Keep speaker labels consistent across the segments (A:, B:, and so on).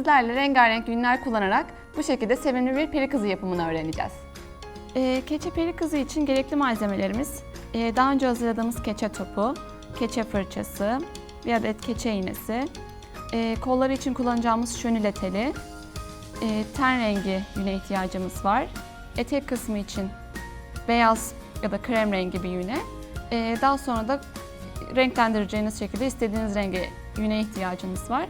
A: Sizlerle rengarenk yünler kullanarak bu şekilde sevimli bir peri kızı yapımını öğreneceğiz. Ee, keçe peri kızı için gerekli malzemelerimiz ee, daha önce hazırladığımız keçe topu, keçe fırçası, bir adet keçe iğnesi, ee, kolları için kullanacağımız şönüle teli, ee, ten rengi yüne ihtiyacımız var. Etek kısmı için beyaz ya da krem rengi bir yüne. Ee, daha sonra da renklendireceğiniz şekilde istediğiniz renge yüne ihtiyacınız var.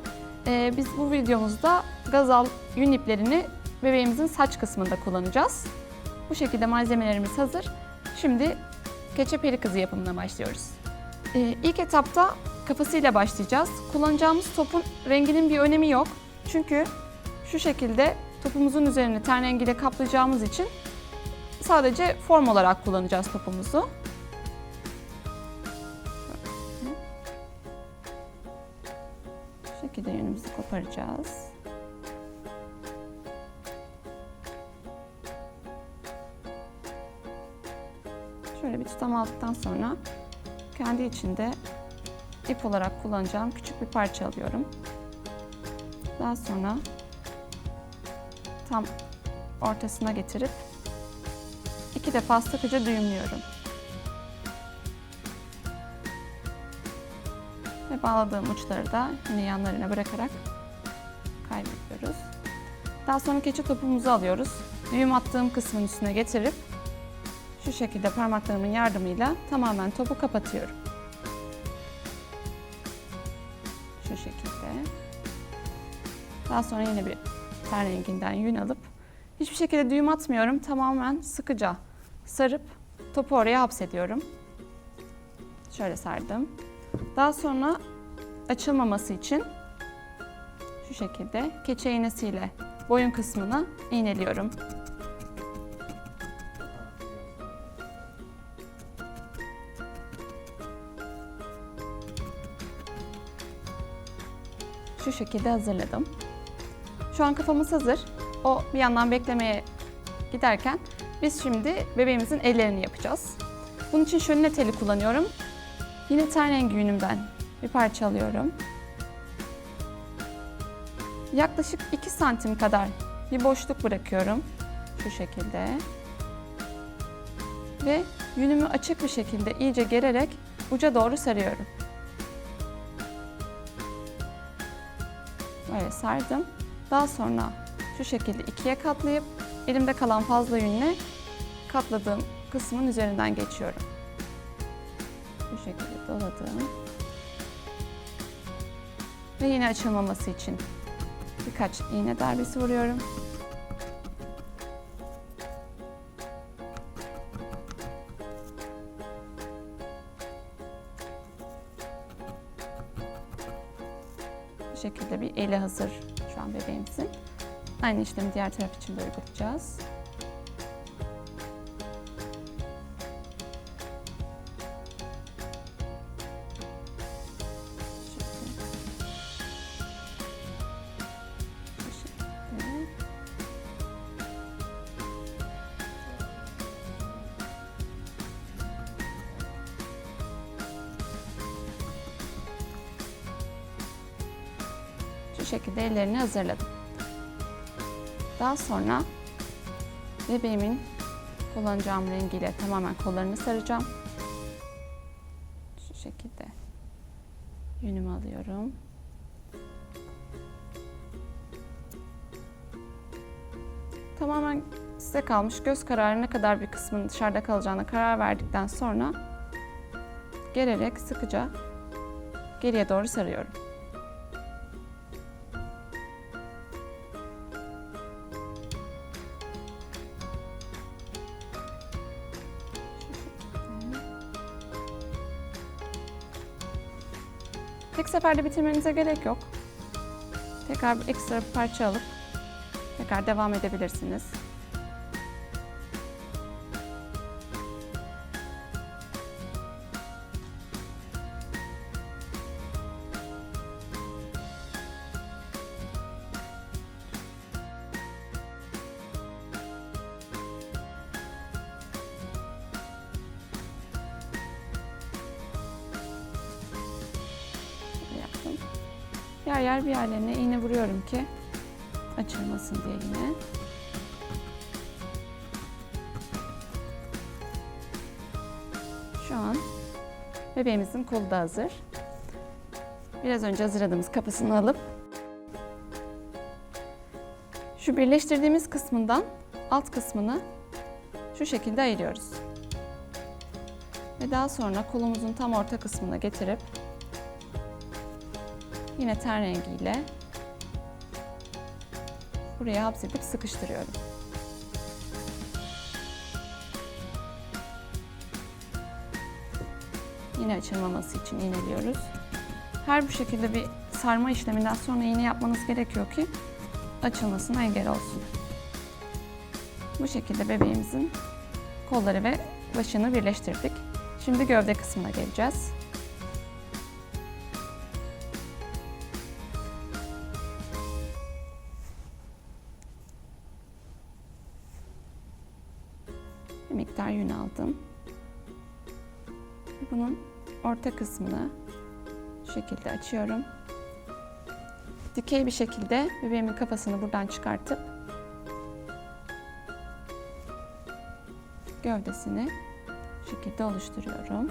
A: Ee, biz bu videomuzda gazal yün iplerini bebeğimizin saç kısmında kullanacağız. Bu şekilde malzemelerimiz hazır. Şimdi keçe peri kızı yapımına başlıyoruz. Ee, ilk etapta kafasıyla başlayacağız. Kullanacağımız topun renginin bir önemi yok. Çünkü şu şekilde topumuzun üzerini ten rengiyle kaplayacağımız için sadece form olarak kullanacağız topumuzu. Yünümüzü koparacağız. Şöyle bir tutam aldıktan sonra kendi içinde ip olarak kullanacağım küçük bir parça alıyorum. Daha sonra tam ortasına getirip iki defa sıkıca düğümlüyorum. Bağladığım uçları da yine yanlarına bırakarak kaybediyoruz. Daha sonra keçe topumuzu alıyoruz. Düğüm attığım kısmın üstüne getirip şu şekilde parmaklarımın yardımıyla tamamen topu kapatıyorum. Şu şekilde. Daha sonra yine bir ten renginden yün alıp hiçbir şekilde düğüm atmıyorum. Tamamen sıkıca sarıp topu oraya hapsediyorum. Şöyle sardım. Daha sonra açılmaması için şu şekilde keçe iğnesiyle boyun kısmını iğneliyorum. Şu şekilde hazırladım. Şu an kafamız hazır. O bir yandan beklemeye giderken biz şimdi bebeğimizin ellerini yapacağız. Bunun için şöyle teli kullanıyorum. Yine ten rengi yünümden bir parça alıyorum. Yaklaşık 2 santim kadar bir boşluk bırakıyorum. Şu şekilde. Ve yünümü açık bir şekilde iyice gererek uca doğru sarıyorum. Böyle sardım. Daha sonra şu şekilde ikiye katlayıp elimde kalan fazla yünle katladığım kısmın üzerinden geçiyorum. Bu şekilde doladım. Ve yine açılmaması için birkaç iğne darbesi vuruyorum. Bu şekilde bir eli hazır şu an bebeğimizin. Aynı işlemi diğer taraf için de uygulayacağız. Şekilde ellerini hazırladım. Daha sonra bebeğimin kullanacağım rengiyle tamamen kollarını saracağım. Şu şekilde yünümü alıyorum. Tamamen size kalmış göz kararı ne kadar bir kısmının dışarıda kalacağına karar verdikten sonra gererek sıkıca geriye doğru sarıyorum. Seferde bitirmenize gerek yok. Tekrar ekstra bir parça alıp tekrar devam edebilirsiniz. Yer yer bir yerlerine iğne vuruyorum ki açılmasın diye yine. Şu an bebeğimizin kolu da hazır. Biraz önce hazırladığımız kapısını alıp şu birleştirdiğimiz kısmından alt kısmını şu şekilde ayırıyoruz. Ve daha sonra kolumuzun tam orta kısmına getirip yine ten rengiyle buraya hapsedip sıkıştırıyorum. Yine açılmaması için iğneliyoruz. Her bu şekilde bir sarma işleminden sonra iğne yapmanız gerekiyor ki açılmasına engel olsun. Bu şekilde bebeğimizin kolları ve başını birleştirdik. Şimdi gövde kısmına geleceğiz. Yün aldım. Bunun orta kısmını şu şekilde açıyorum. Dikey bir şekilde bebeğimin kafasını buradan çıkartıp gövdesini şu şekilde oluşturuyorum.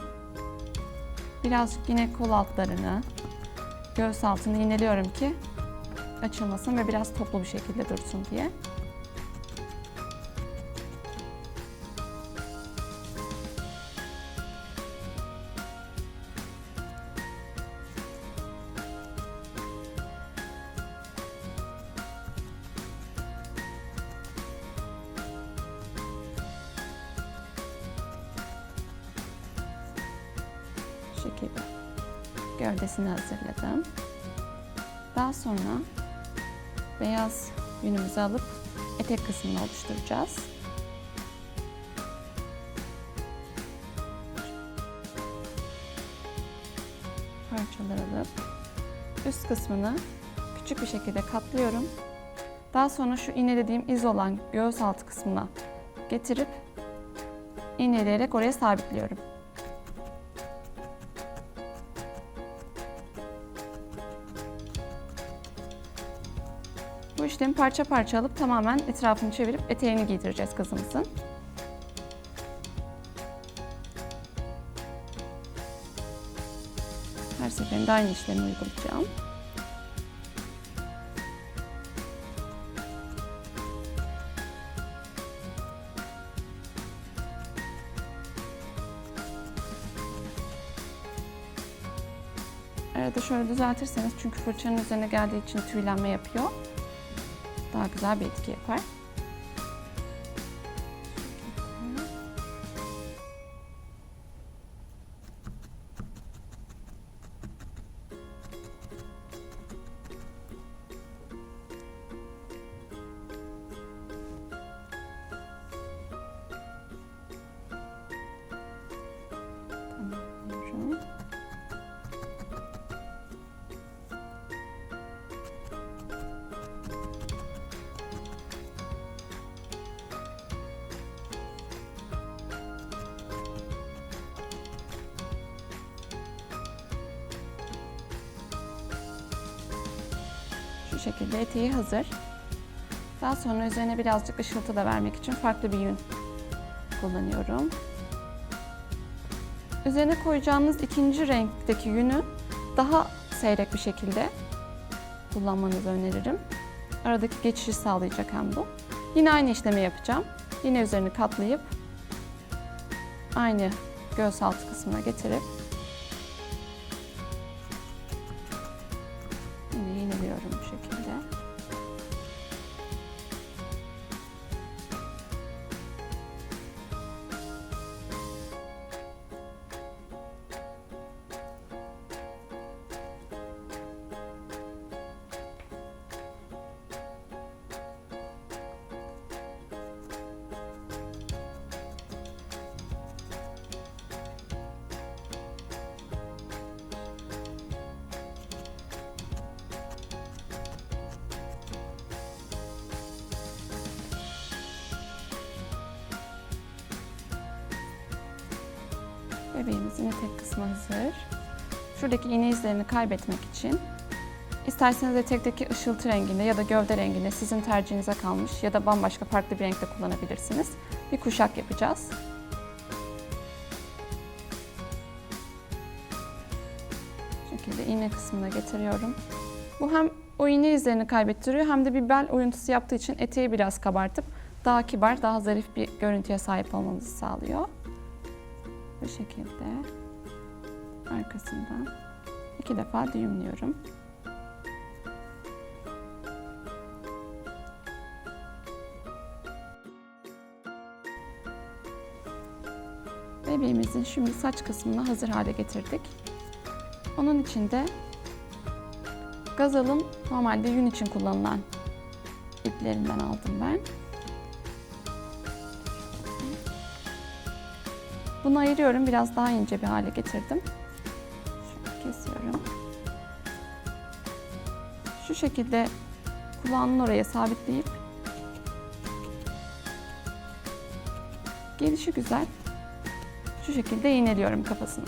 A: Birazcık yine kol altlarını, göğüs altını iğneliyorum ki açılmasın ve biraz toplu bir şekilde dursun diye. Şekilde gövdesini hazırladım. Daha sonra beyaz yünümüzü alıp etek kısmını oluşturacağız. Parçalar alıp üst kısmını küçük bir şekilde katlıyorum. Daha sonra şu iğnelediğim iz olan göğüs altı kısmına getirip iğneleyerek oraya sabitliyorum. Bu işlemi parça parça alıp tamamen etrafını çevirip eteğini giydireceğiz kızımızın. Her seferinde aynı işlemi uygulayacağım. Arada şöyle düzeltirseniz çünkü fırçanın üzerine geldiği için tüylenme yapıyor. Daha güzel bir etki yapar. Şekilde eteği hazır. Daha sonra üzerine birazcık ışıltı da vermek için farklı bir yün kullanıyorum. Üzerine koyacağınız ikinci renkteki yünü daha seyrek bir şekilde kullanmanızı öneririm. Aradaki geçişi sağlayacak hem bu. Yine aynı işlemi yapacağım. Yine üzerini katlayıp aynı göğüs altı kısmına getirip Bebeğimizin etek kısmı hazır. Şuradaki iğne izlerini kaybetmek için İsterseniz etekteki ışıltı renginde ya da gövde renginde sizin tercihinize kalmış ya da bambaşka farklı bir renkte kullanabilirsiniz. Bir kuşak yapacağız. Bu şekilde iğne kısmına getiriyorum. Bu hem o iğne izlerini kaybettiriyor hem de bir bel oyuntusu yaptığı için eteği biraz kabartıp daha kibar, daha zarif bir görüntüye sahip olmanızı sağlıyor. Bu şekilde arkasından iki defa düğümlüyorum. Bebeğimizin şimdi saç kısmını hazır hale getirdik. Onun için de Gazal'ın normalde yün için kullanılan iplerinden aldım ben. Bunu ayırıyorum. Biraz daha ince bir hale getirdim. Şöyle kesiyorum. Şu şekilde kulağının oraya sabitleyip gelişi güzel şu şekilde iğneliyorum kafasını.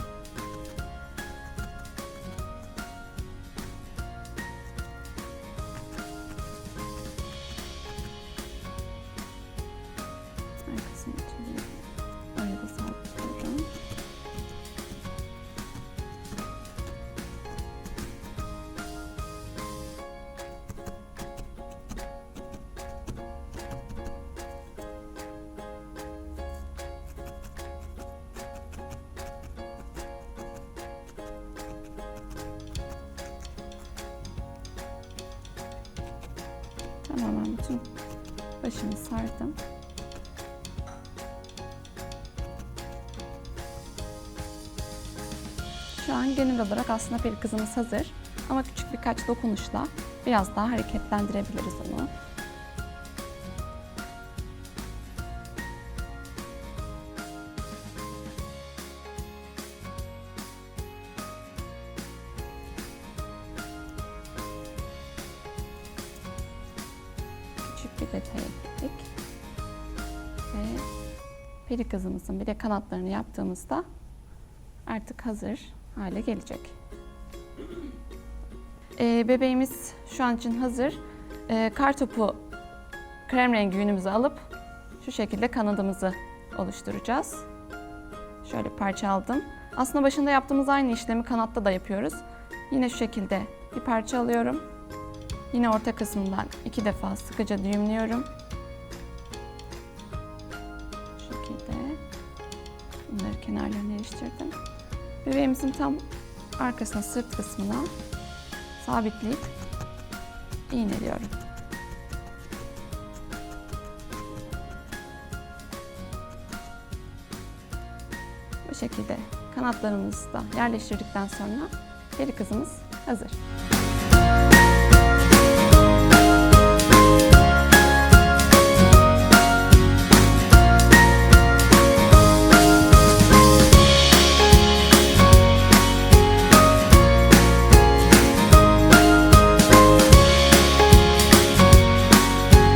A: Tamamen bütün başını sardım. Şu an genel olarak aslında peri kızımız hazır. Ama küçük birkaç dokunuşla biraz daha hareketlendirebiliriz onu. Küçük bir detay ekledik. Ve peri kızımızın bir de kanatlarını yaptığımızda artık hazır hale gelecek. Ee, bebeğimiz şu an için hazır. Ee, kar topu krem rengi yünümüzü alıp şu şekilde kanadımızı oluşturacağız. Şöyle parça aldım. Aslında başında yaptığımız aynı işlemi kanatta da yapıyoruz. Yine şu şekilde bir parça alıyorum. Yine orta kısmından iki defa sıkıca düğümlüyorum. Şu şekilde. Bunları kenarlarına iliştirdim. Bebeğimizin tam arkasına sırt kısmına sabitleyip iğneliyorum. Bu şekilde kanatlarımızı da yerleştirdikten sonra peri kızımız hazır.